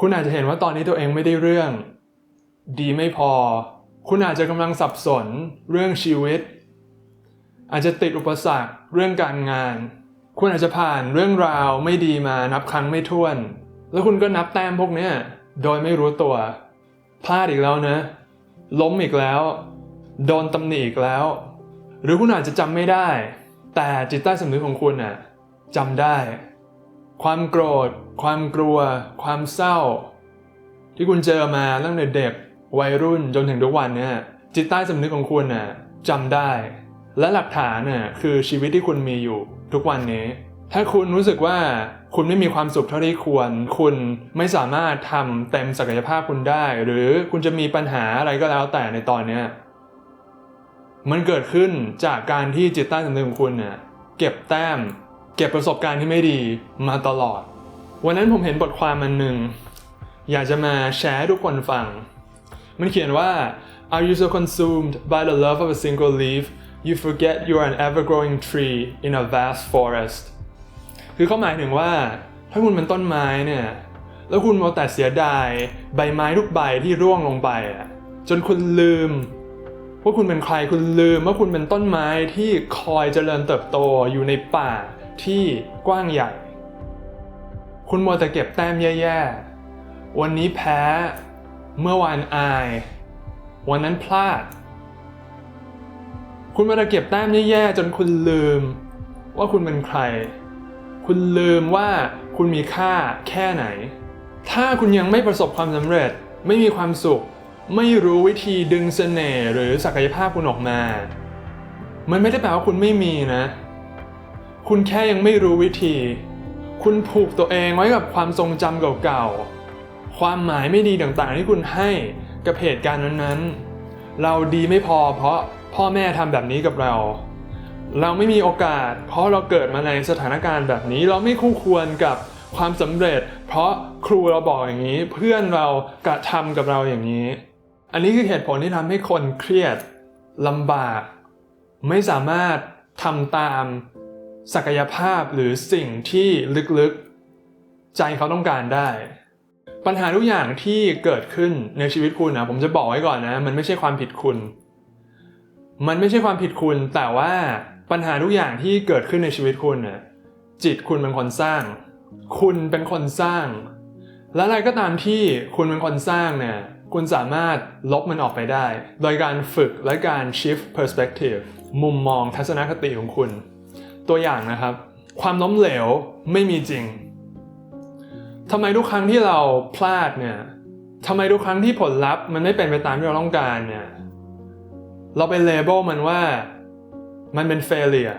คุณอาจจะเห็นว่าตอนนี้ตัวเองไม่ได้เรื่อง ดีไม่พอ คุณอาจจะกำลังสับสนเรื่องชีวิต อาจจะติดอุปสรรคเรื่องการงาน คุณอาจจะผ่านเรื่องราวไม่ดีมานับครั้งไม่ถ้วน แล้วคุณก็นับแต้มพวกเนี้ยโดยไม่รู้ตัว พลาดอีกแล้วนะ ล้มอีกแล้ว โดนตำหนิอีกแล้ว หรือคุณอาจจะจำไม่ได้ แต่จิตใต้สำนึกของคุณน่ะจำได้ ความโกรธ ความกลัว ความเศร้า ที่คุณเจอมาตั้งแต่เด็กวัยรุ่นจนถึงทุกวันเนี่ยจิตใต้สำนึกของคุณน่ะจำได้ และหลักฐานน่ะคือชีวิตที่คุณมีอยู่ทุกวันนี้ ถ้าคุณรู้สึกว่าคุณไม่มีความสุขเท่าที่ควร คุณไม่สามารถทำเต็มศักยภาพคุณได้ หรือคุณจะมีปัญหาอะไรก็แล้วแต่ในตอนนี้มันเกิดขึ้นจากการที่จิตใต้สำนึกของคุณเนี่ยเก็บแต้ม เก็บประสบการณ์ที่ไม่ดีมาตลอด วันนั้นผมเห็นบทความมันหนึ่ง อยากจะมาแชร์ให้ทุกคนฟัง มันเขียนว่า Are you so consumed by the love of a single leaf you forget you are an ever-growing tree in a vast forest คือเขาหมายถึงว่าถ้าคุณเป็นต้นไม้เนี่ย แล้วคุณมัวแต่เสียดายใบไม้ทุกใบที่ร่วงลงไปอะจนคุณลืมว่าคุณเป็นใครคุณลืมว่าคุณเป็นต้นไม้ที่คอยเจริญเติบโตอยู่ในป่า ที่กว้างใหญ่ คุณมัวแต่เก็บแต้มแย่ๆ วันนี้แพ้ เมื่อวานอาย วันนั้นพลาด คุณมัวแต่เก็บแต้มแย่ๆ จนคุณลืม ว่าคุณเป็นใคร คุณลืมว่าคุณมีค่าแค่ไหน ถ้าคุณยังไม่ประสบความสำเร็จ ไม่มีความสุข ไม่รู้วิธีดึงเสน่ห์หรือศักยภาพคุณออกมา มันไม่ได้แปลว่าคุณไม่มีนะ คุณแค่ยังไม่รู้วิธี คุณผูกตัวเองไว้กับความทรงจำเก่าๆ ความหมายไม่ดีต่างๆที่คุณให้กับเหตุการณ์นั้นๆ เราดีไม่พอเพราะพ่อแม่ทำแบบนี้กับเรา เราไม่มีโอกาส เพราะเราเกิดมาในสถานการณ์แบบนี้ เราไม่คู่ควรกับความสำเร็จ เพราะครูเราบอกอย่างนี้ เพื่อนเรากระทำกับเราอย่างนี้ อันนี้คือเหตุผลที่ทำให้คนเครียดลำบาก ไม่สามารถทำตาม ศักยภาพหรือสิ่งที่ลึกๆ ใจเขาต้องการได้ ปัญหาทุกอย่างที่เกิดขึ้นในชีวิตคุณนะผมจะบอกไว้ก่อนนะ มันไม่ใช่ความผิดคุณ มันไม่ใช่ความผิดคุณ แต่ว่าปัญหาทุกอย่างที่เกิดขึ้นในชีวิตคุณน่ะจิตคุณเป็นคนสร้าง คุณเป็นคนสร้าง และอะไรก็ตามที่คุณเป็นคนสร้างเนี่ยคุณสามารถลบมันออกไปได้ โดยการฝึกและการ shift perspective มุมมองทัศนคติของคุณ ตัวอย่างนะครับ ความล้มเหลวไม่มีจริงทำไมทุกครั้งที่เราพลาดเนี่ยทำไมทุกครั้งที่ผลลัพธ์มันไม่เป็นไปตามที่เราต้องการเนี่ยเราไปเลเบลมันว่ามันเป็น failure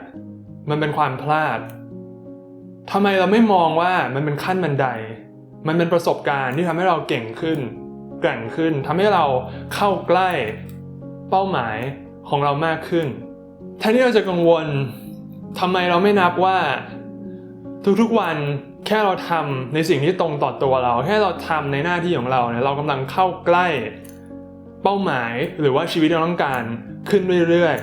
มันเป็นความพลาดทำไมเราไม่มองว่ามันเป็นขั้นบันได มันเป็นประสบการณ์ที่ทำให้เราเก่งขึ้นแกร่งขึ้นทำให้เราเข้าใกล้เป้าหมายของเรามากขึ้นแทนที่เราจะกังวล ทำไมเราไม่นับว่าทุกๆวันแค่เราทำในสิ่งที่ตรงต่อตัวเรา แค่เราทำในหน้าที่ของเราเนี่ยเรากำลังเข้าใกล้เป้าหมายหรือว่าชีวิตที่เราต้องการขึ้นเรื่อย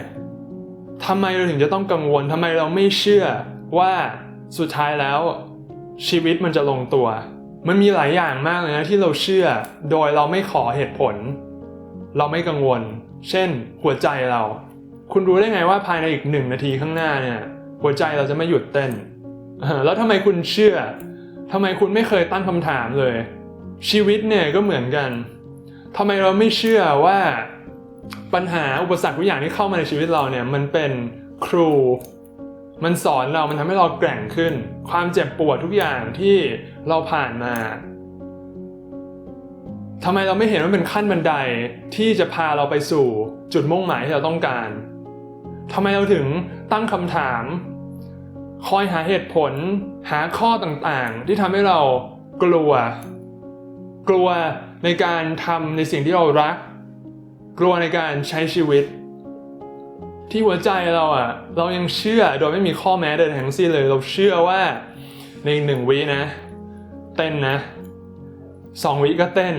ๆทำไมเราถึงจะต้องกังวลทำไมเราไม่เชื่อว่าสุดท้ายแล้ว ชีวิตมันจะลงตัว มันมีหลายอย่างมากเลยนะที่เราเชื่อโดยเราไม่ขอเหตุผล เราไม่กังวล เช่น หัวใจเรา คุณรู้ได้ไงว่าภายในอีกหนึ่งนาทีข้างหน้าเนี่ย หัวใจเราจะไม่หยุดเต้น แล้วทำไมคุณเชื่อทำไมคุณไม่เคยตั้งคำถามเลย ชีวิตเนี่ยก็เหมือนกันทำไมเราไม่เชื่อว่าปัญหาอุปสรรคทุกอย่างที่เข้ามาในชีวิตเราเนี่ยมันเป็นครู มันสอนเรา มันทำให้เราแกร่งขึ้น ความเจ็บปวดทุกอย่างที่เราผ่านมาทำไมเราไม่เห็นว่าเป็นขั้นบันไดที่จะพาเราไปสู่จุดมุ่งหมายที่เราต้องการทำไมเราถึงตั้งคำถาม คอยหาเหตุผล หาข้อต่างๆ ที่ทำให้เรากลัว กลัวในการทำในสิ่งที่เรารัก กลัวในการใช้ชีวิต ที่หัวใจเราอะเรายังเชื่อโดยไม่มีข้อแม้ใดทั้งสิ้นเลย เราเชื่อว่าในหนึ่งวินะ เต้นนะสองวิก็เต้น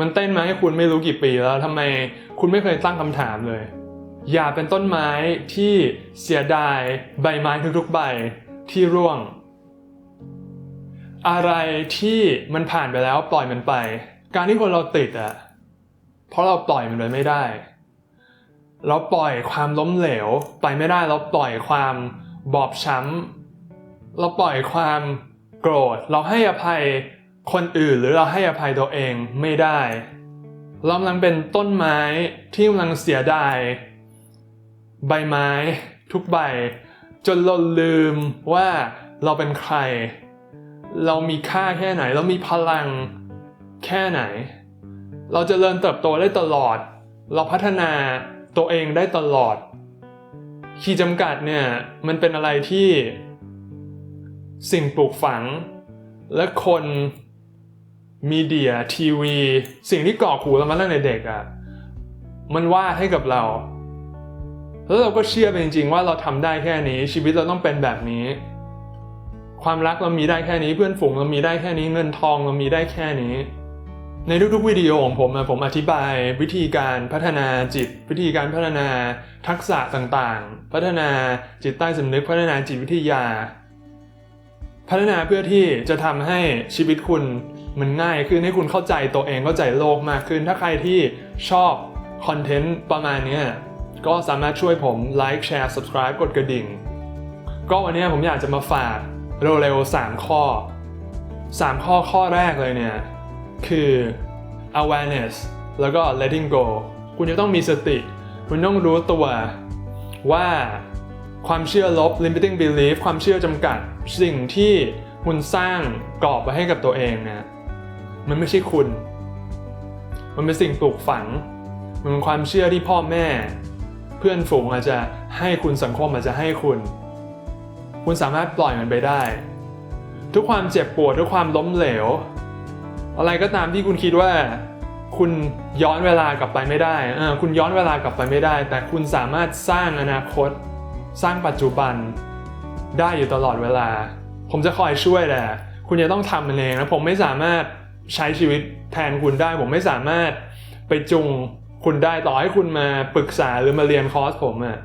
มันเต้นมาให้คุณไม่รู้กี่ปีแล้วทำไมคุณไม่เคยตั้งคำถามเลย อย่าเป็นต้นไม้ที่เสียดายใบไม้ทุกๆใบที่ร่วง อะไรที่มันผ่านไปแล้วปล่อยมันไป การที่คนเราติดอะเพราะเราปล่อยมันไปไม่ได้ เราปล่อยความล้มเหลวไปไม่ได้ เราปล่อยความบอบช้ำเราปล่อยความโกรธ เราให้อภัยคนอื่นหรือเราให้อภัยตัวเองไม่ได้เรากำลังเป็นต้นไม้ที่กำลังเสียดาย ใบไม้ ทุกใบ จนเราลืมว่าเราเป็นใคร เรามีค่าแค่ไหน เรามีพลังแค่ไหน เราจะเริญเติบโตได้ตลอด เราพัฒนาตัวเองได้ตลอด ขีดจำกัดเนี่ยมันเป็นอะไรที่สิ่งปลูกฝัง และคนมีเดียทีวี สิ่งที่ก่อขู่เรามาตั้งแต่เด็กอะ่ะมันวาดให้กับเรา แล้วเราก็เชื่อไปจริงๆว่าเราทำได้แค่นี้ ชีวิตเราต้องเป็นแบบนี้ ความรักเรามีได้แค่นี้ เพื่อนฝูงเรามีได้แค่นี้เงินทองเรามีได้แค่นี้ ในทุกๆวิดีโอของผมผมอธิบายวิธีการพัฒนาจิต วิธีการพัฒนาทักษะต่างๆ พัฒนาจิตใต้สำนึกพัฒนาจิตวิทยา พัฒนาเพื่อที่จะทำให้ชีวิตคุณมันง่ายขึ้นให้คุณเข้าใจตัวเองเข้าใจโลกมากขึ้น ถ้าใครที่ชอบคอนเทนต์ประมาณนี้ ก็สามารถช่วยผมไลค์แชร์ subscribe กดกระดิ่ง ก็วันนี้ผมอยากจะมาฝากเร็วๆ3ข้อ 3 ข้อข้อแรกเลยเนี่ย คือ awareness แล้วก็ letting go คุณจะต้องมีสติ คุณต้องรู้ตัวว่าความเชื่อลบ limiting belief ความเชื่อจำกัด สิ่งที่คุณสร้างกรอบไว้ให้กับตัวเองเนี่ยมันไม่ใช่คุณ มันเป็นสิ่งปลูกฝัง มันเป็นความเชื่อที่พ่อแม่ พื่อนฝูงอาจจะให้คุณสังคมอาจจะให้คุณ คุณสามารถปล่อยมันไปได้ ทุกความเจ็บปวดทุกความล้มเหลว อะไรก็ตามที่คุณคิดว่า คุณย้อนเวลากลับไปไม่ได้เออคุณย้อนเวลากลับไปไม่ได้ แต่คุณสามารถสร้างอนาคต สร้างปัจจุบัน ได้อยู่ตลอดเวลา ผมจะคอยช่วยแหละคุณจะต้องทำมันเองนะผมไม่สามารถใช้ชีวิตแทนคุณได้ ผมไม่สามารถไปจุง คุณได้ต่อให้คุณมาปรึกษาหรือมาเรียนคอร์สผมอะ่ะ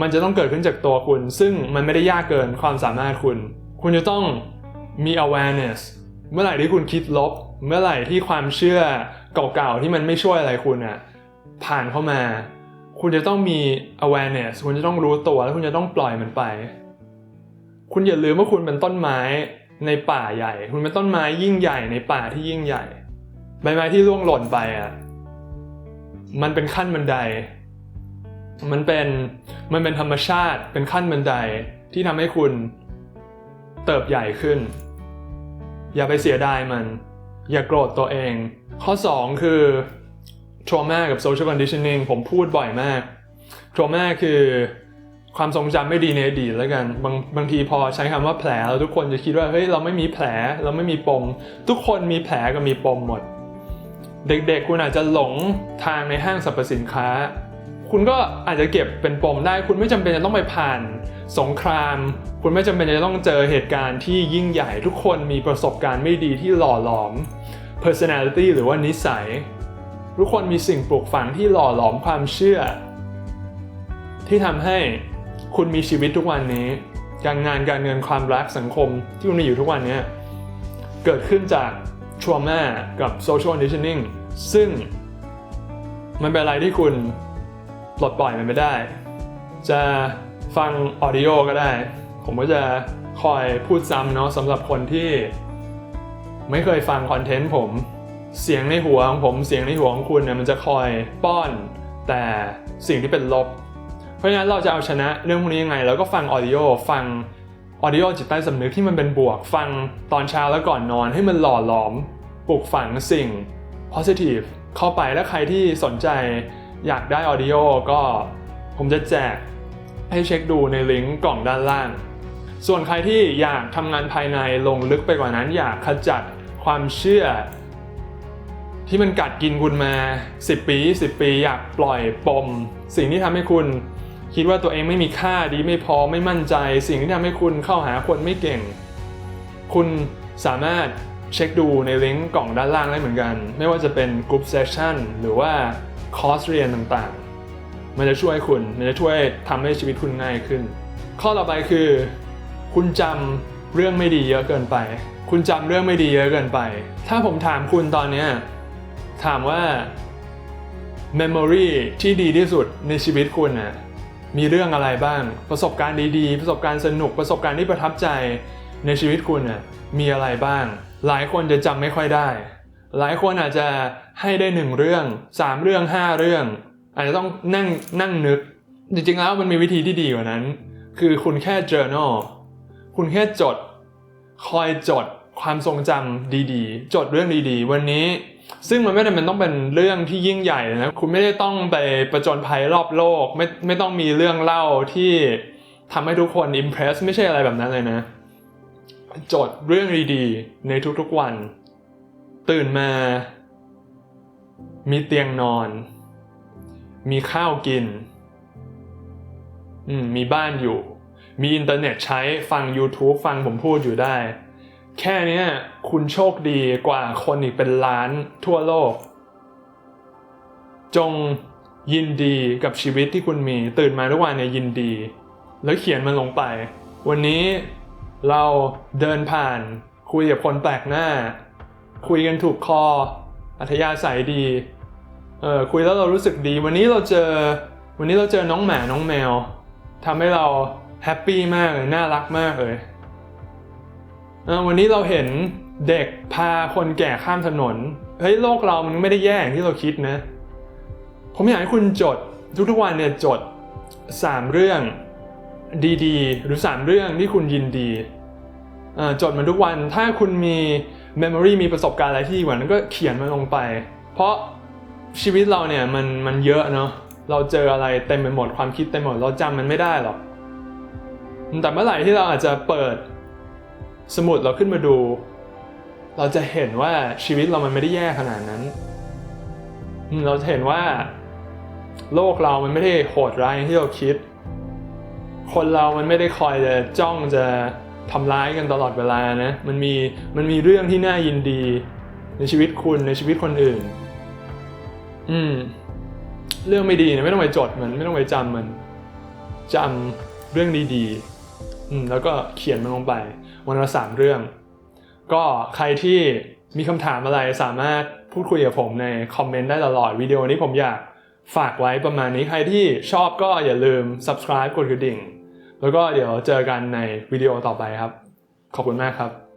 มันจะต้องเกิดขึ้นจากตัวคุณ ซึ่งมันไม่ได้ยากเกินความสามารถคุณ คุณจะต้องมี awareness เมื่อไหร่ที่คุณคิดลบ เมื่อไหร่ที่ความเชื่อเก่าๆที่มันไม่ช่วยอะไรคุณอะ่ะผ่านเข้ามา คุณจะต้องมี awareness คุณจะต้องรู้ตัวแล้วคุณจะต้องปล่อยมันไป คุณอย่าลืมว่าคุณเป็นต้นไม้ในป่าใหญ่ คุณเป็นต้นไม้ยิ่งใหญ่ในป่าที่ยิ่งใหญ่ ใบไม้ที่ร่วงหล่นไปอะ มันเป็นขั้นบันได มันเป็นมันเป็นธรรมชาติ เป็นขั้นบันไดที่ทำให้คุณเติบใหญ่ขึ้น อย่าไปเสียดายมัน อย่าโกรธตัวเอง ข้อ 2 คือ trauma กับ social conditioning ผมพูดบ่อยมาก trauma คือความทรงจำไม่ดีในอดีตแล้วกันบางบางทีพอใช้คำว่าแผลแล้วทุกคนจะคิดว่าเฮ้ยเราไม่มีแผลเราไม่มีปม ทุกคนมีแผลก็มีปมหมด เด็กๆ คุณอาจจะหลงทางในห้างสรรพสินค้า คุณก็อาจจะเก็บเป็นปมได้ คุณไม่จำเป็นจะต้องไปผ่านสงคราม คุณไม่จำเป็นจะต้องเจอเหตุการณ์ที่ยิ่งใหญ่ทุกคนมีประสบการณ์ไม่ดีที่หล่อหลอม personality หรือว่านิสัย ทุกคนมีสิ่งปลูกฝังที่หล่อหลอมความเชื่อ ที่ทำให้คุณมีชีวิตทุกวันนี้ การงานการเงินความรักสังคมที่คุณมีอยู่ทุกวันนี้เกิดขึ้นจาก trauma กับ social conditioning ซึ่งมันเป็นอะไรที่คุณปลดปล่อยมันไม่ได้ จะฟังออดิโอก็ได้ ผมก็จะคอยพูดซ้ำเนาะสำหรับคนที่ไม่เคยฟังคอนเทนต์ผม เสียงในหัวของผมเสียงในหัวของคุณเนี่ยมันจะคอยป้อนแต่สิ่งที่เป็นลบ เพราะฉะนั้นเราจะเอาชนะเรื่องพวกนี้ยังไงเราก็ฟังออดิโอฟัง ออดิโอจิตใต้สำนึกที่มันเป็นบวกฟังตอนเช้าแล้วก่อนนอนให้มันหล่อหลอมปลูกฝังสิ่ง positive เข้าไปแล้วใครที่สนใจอยากได้ออดิโอก็ผมจะแจกให้เช็คดูในลิงก์กล่องด้านล่าง ส่วนใครที่อยากทำงานภายในลงลึกไปกว่านั้น อยากขจัดความเชื่อ ที่มันกัดกินคุณมา 10 ปี 10 ปี อยากปล่อยปม สิ่งที่ทำให้คุณ คิดว่าตัวเองไม่มีค่าดีไม่พอไม่มั่นใจ สิ่งที่ทำให้คุณเข้าหาคนไม่เก่ง คุณสามารถเช็คดูในลิงก์กล่องด้านล่างได้เหมือนกัน ไม่ว่าจะเป็นกลุ่มเซสชั่นหรือว่าคอร์สเรียนต่างๆ มันจะช่วยคุณ มันจะช่วยทำให้ชีวิตคุณง่ายขึ้น ข้อต่อไปคือ คุณจำเรื่องไม่ดีเยอะเกินไป คุณจำเรื่องไม่ดีเยอะเกินไป ถ้าผมถามคุณตอนเนี้ถามว่า memory ที่ดีที่สุดในชีวิตคุณน่ะ มีเรื่องอะไรบ้าง ประสบการณ์ดีๆ ประสบการณ์สนุก ประสบการณ์ที่ประทับใจในชีวิตคุณน่ะมีอะไรบ้าง หลายคนจะจำไม่ค่อยได้ หลายคนอาจจะให้ได้หนึ่งเรื่องสามเรื่องห้าเรื่อง อาจจะต้องนั่งนั่งนึก จริงๆแล้วมันมีวิธีที่ดีกว่านั้น คือคุณแค่ journal คุณแค่จด คอยจด ความทรงจำดีๆ จดเรื่องดีๆ วันนี้ ซึ่งมันไม่ได้มันต้องเป็นเรื่องที่ยิ่งใหญ่นะคุณไม่ได้ต้องไปประจนภัยรอบโลก ไม่ไม่ต้องมีเรื่องเล่าที่ทำให้ทุกคนอิมเพรสไม่ใช่อะไรแบบนั้นเลยนะ จดเรื่องดีๆ ในทุกๆวัน ตื่นมา มีเตียงนอน มีข้าวกินอืมมีบ้านอยู่ มีอินเทอร์เน็ตใช้ฟัง YouTube ฟังผมพูดอยู่ได้ แค่นี้คุณโชคดีกว่าคนอีกเป็นล้านทั่วโลก จงยินดีกับชีวิตที่คุณมีตื่นมาทุกวันเนี่ยยินดี แล้วเขียนมันลงไป วันนี้เราเดินผ่าน คุยกับคนแปลกหน้า คุยกันถูกคอ อัธยาศัยดีเออคุยแล้วเรารู้สึกดี วันนี้เราเจอ วันนี้เราเจอน้องหมาน้องแมวทำให้เราแฮปปี้มากเลยน่ารักมากเลย วันนี้เราเห็นเด็กพาคนแก่ข้ามถนน เฮ้ยโลกเรามันไม่ได้แย่อย่างที่เราคิดนะ ผมอยากให้คุณจดทุกๆวันเนี่ยจด 3 เรื่องดีๆ หรือ 3 เรื่องที่คุณยินดีจดมันทุกวัน ถ้าคุณมี memory มีประสบการณ์อะไรที่ดีกว่านั้นก็เขียนมันลงไป เพราะชีวิตเราเนี่ยมันมันเยอะเนาะ เราเจออะไรเต็มไปหมดความคิดเต็มหมดเราจำมันไม่ได้หรอก แต่เมื่อไหร่ที่เราอาจจะเปิด สมุดเราขึ้นมาดู เราจะเห็นว่าชีวิตเรามันไม่ได้แย่ขนาดนั้น เราจะเห็นว่า โลกเรามันไม่ได้โหดร้ายอย่างที่เราคิด คนเรามันไม่ได้คอยจะจ้องจะทำร้ายกันตลอดเวลานะ มันมีมันมีเรื่องที่น่ายินดี ในชีวิตคุณในชีวิตคนอื่น อืม เรื่องไม่ดีเนี่ยไม่ต้องไปจดมันไม่ต้องไปจำมันจำเรื่องดีๆ อืม แล้วก็เขียนมันลงไป วันละสามเรื่อง ก็ใครที่มีคำถามอะไรสามารถพูดคุยกับผมในคอมเมนต์ได้ตลอดวิดีโอนี้ผมอยากฝากไว้ประมาณนี้ใครที่ชอบก็อย่าลืม subscribe กดกระดิ่ง แล้วก็เดี๋ยวเจอกันในวิดีโอต่อไปครับ ขอบคุณมากครับ